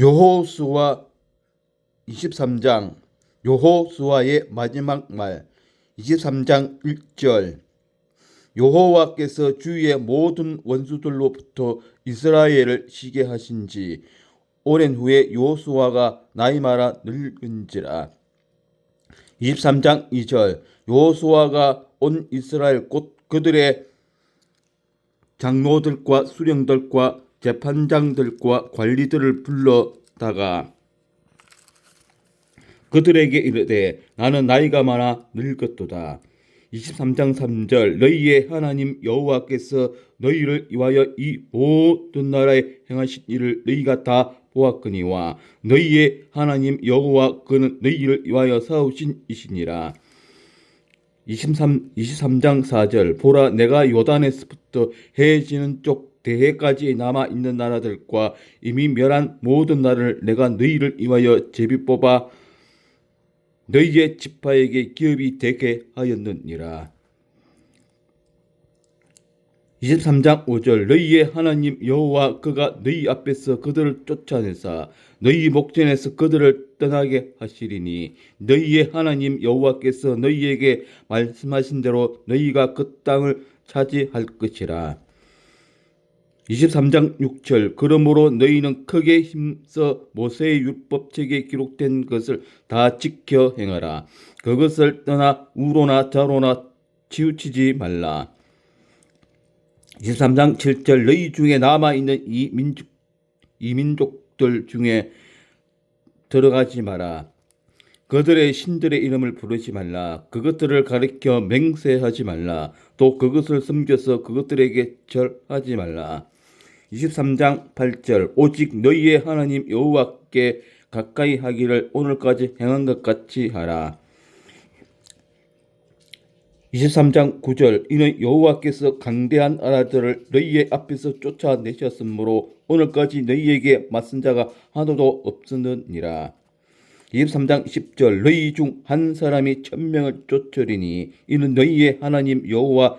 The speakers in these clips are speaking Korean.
여호수아 23장 여호수아의 마지막 말 23장 1절. 여호와께서 주의 모든 원수들로부터 이스라엘을 시게 하신지 오랜 후에 여호수아가 나이 마라 늙은지라. 23장 2절 여호수아가 온 이스라엘 곧 그들의 장로들과 수령들과 재판장들과 관리들을 불러다가 그들에게 이르되 나는 나이가 많아 늙었도다. 23장 3절 너희의 하나님 여호와께서 너희를 위하여 이 모든 나라에 행하신 일을 너희가 다 보았거니와 너희의 하나님 여호와 그는 너희를 위하여 싸우신 이시니라. 23, 23장 4절 보라 내가 요단에서부터 해지는 쪽 대해까지 남아 있는 나라들과 이미 멸한 모든 나라를 내가 너희를 위하여 제비 뽑아 너희의 지파에게 기업이 되게 하였느니라. 23장 5절 너희의 하나님 여호와 그가 너희 앞에서 그들을 쫓아내사 너희 목전에서 그들을 떠나게 하시리니 너희의 하나님 여호와께서 너희에게 말씀하신 대로 너희가 그 땅을 차지할 것이라. 23장 6절 그러므로 너희는 크게 힘써 모세의 율법책에 기록된 것을 다 지켜 행하라. 그것을 떠나 우로나 좌로나 치우치지 말라. 23장 7절 너희 중에 남아 있는 이 민족 이 민족들 중에 들어가지 마라. 그들의 신들의 이름을 부르지 말라. 그것들을 가리켜 맹세하지 말라. 또 그것을 섬겨서 그것들에게 절하지 말라. 23장 8절 오직 너희의 하나님 여호와께 가까이 하기를 오늘까지 행한 것 같이 하라. 23장 9절 이는 여호와께서 강대한 나라들을 너희의 앞에서 쫓아내셨으므로 오늘까지 너희에게 맞선 자가 하나도 없었느니라. 23장 10절 너희 중 한 사람이 천명을 쫓으리니 이는 너희의 하나님 여호와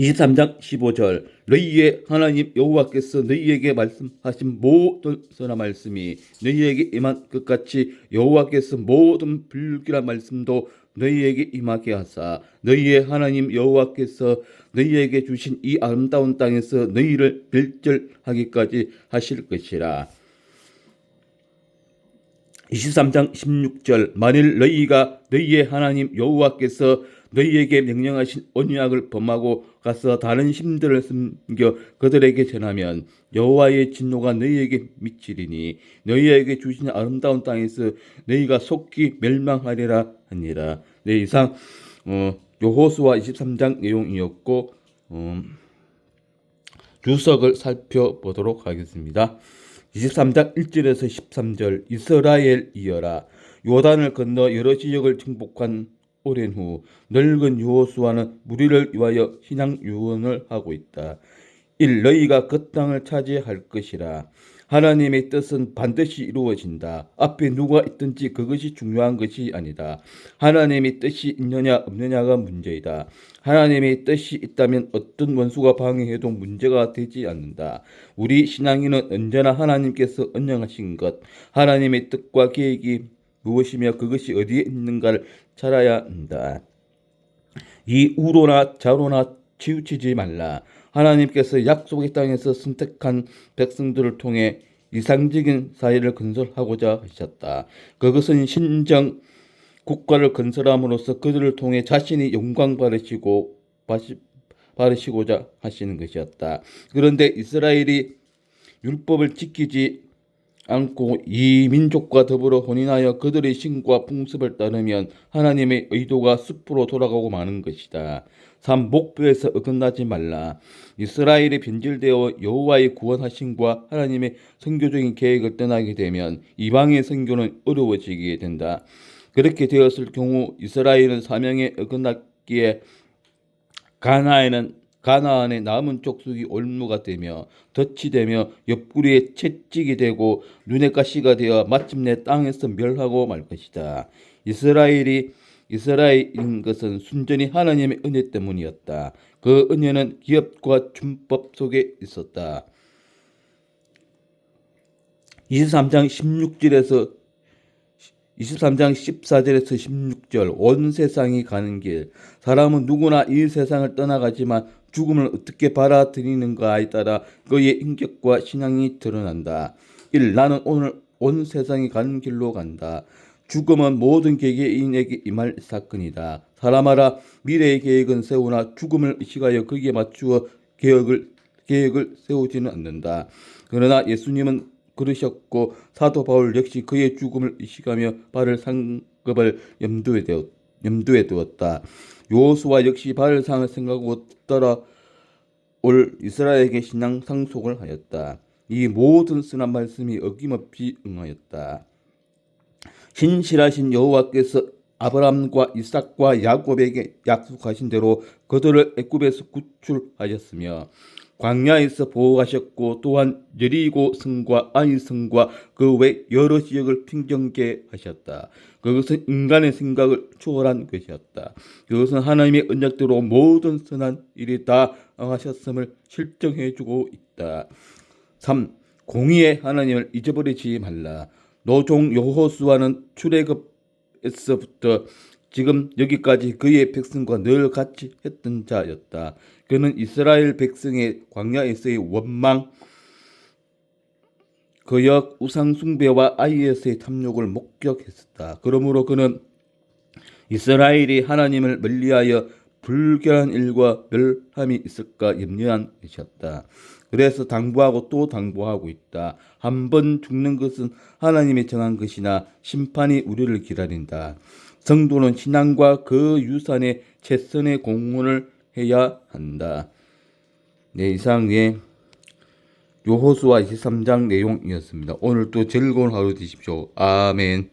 23장 15절 너희의 하나님 여호와께서 너희에게 말씀하신 모든 선한 말씀이 너희에게 임한 것 같이 여호와께서 모든 불길한 말씀도 너희에게 임하게 하사 너희의 하나님 여호와께서 너희에게 주신 이 아름다운 땅에서 너희를 멸절하기까지 하실 것이라. 23장 16절 만일 너희가 너희의 하나님 여호와께서 너희에게 명령하신 언약을 범하고 가서 다른 신들을 섬겨 그들에게 전하면 여호와의 진노가 너희에게 미치리니 너희에게 주신 아름다운 땅에서 너희가 속히 멸망하리라 하니라. 네 이상 어, 여호수아 23장 내용이었고 어, 주석을 살펴보도록 하겠습니다. 23장 1절에서 13절 이스라엘이여라 요단을 건너 여러 지역을 정복한 오랜 후 늙은 여호수아는 무리를 위하여 신앙 유언을 하고 있다. 1. 너희가 그 땅을 차지할 것이라. 하나님의 뜻은 반드시 이루어진다. 앞에 누가 있든지 그것이 중요한 것이 아니다. 하나님의 뜻이 있느냐 없느냐가 문제이다. 하나님의 뜻이 있다면 어떤 원수가 방해해도 문제가 되지 않는다. 우리 신앙인은 언제나 하나님께서 언령하신 것, 하나님의 뜻과 계획이 무엇이며 그것이 어디에 있는가를 잘 알아야 한다. 이 우로나 자로나 치우치지 말라. 하나님께서 약속의 땅에서 선택한 백성들을 통해 이상적인 사회를 건설하고자 하셨다. 그것은 신정 국가를 건설함으로써 그들을 통해 자신이 영광 받으시- 받으시고자 하시는 것이었다. 그런데 이스라엘이 율법을 지키지 않고 이 민족과 더불어 혼인하여 그들의 신과 풍습을 따르면 하나님의 의도가 숲으로 돌아가고 마는 것이다. 3. 목표에서 어긋나지 말라. 이스라엘이 변질되어 여호와의 구원하심과 하나님의 선교적인 계획을 떠나게 되면 이방의 선교는 어려워지게 된다. 그렇게 되었을 경우 이스라엘은 사명에 어긋났기에 가나에는 가나안의 남은 족속이 올무가 되며 덫이 되며 옆구리에 채찍이 되고 눈에 가시가 되어 마침내 땅에서 멸하고 말 것이다. 이스라엘이 이스라엘인 것은 순전히 하나님의 은혜 때문이었다. 그 은혜는 기업과 준법 속에 있었다. 23장 16절에서 23장 14절에서 16절 온 세상이 가는 길 사람은 누구나 이 세상을 떠나가지만 죽음을 어떻게 받아들이는가에 따라 그의 인격과 신앙이 드러난다. 1. 나는 오늘 온 세상이 가는 길로 간다. 죽음은 모든 개개인에게 임할 사건이다. 사람아라 미래의 계획은 세우나 죽음을 의식하여 거기에 맞추어 계획을 계획을 세우지는 않는다. 그러나 예수님은 그러셨고 사도 바울 역시 그의 죽음을 의식하며 바를 상급을 염두에 두었, 염두에 두었다. 요수와 역시 바를 상을 생각하고 따라 올 이스라엘에게 신앙 상속을 하였다. 이 모든 선한 말씀이 어김없이 응하였다. 신실하신 여호와께서 아브라함과 이삭과 야곱에게 약속하신 대로 그들을 애굽에서 구출하셨으며 광야에서 보호하셨고 또한 여리고 성과 아이 성과 그 외 여러 지역을 평정케 하셨다. 그것은 인간의 생각을 초월한 것이었다. 그것은 하나님의 언약대로 모든 선한 일이 다 응하셨음을 실정해 주고 있다. 3. 공의의 하나님을 잊어버리지 말라. 노종 여호수아는 출애굽에서부터 지금 여기까지 그의 백성과 늘 같이 했던 자였다. 그는 이스라엘 백성의 광야에서의 원망, 그역 우상 숭배와 아이에서의 탐욕을 목격했었다. 그러므로 그는 이스라엘이 하나님을 멀리하여 불결한 일과 멸함이 있을까 염려한 것이었다. 그래서 당부하고 또 당부하고 있다. 한 번 죽는 것은 하나님이 정한 것이나 심판이 우리를 기다린다. 성도는 신앙과 그 유산의 최선의 공헌을 해야 한다. 네, 이상의 요호수아 23장 내용이었습니다. 오늘도 즐거운 하루 되십시오. 아멘.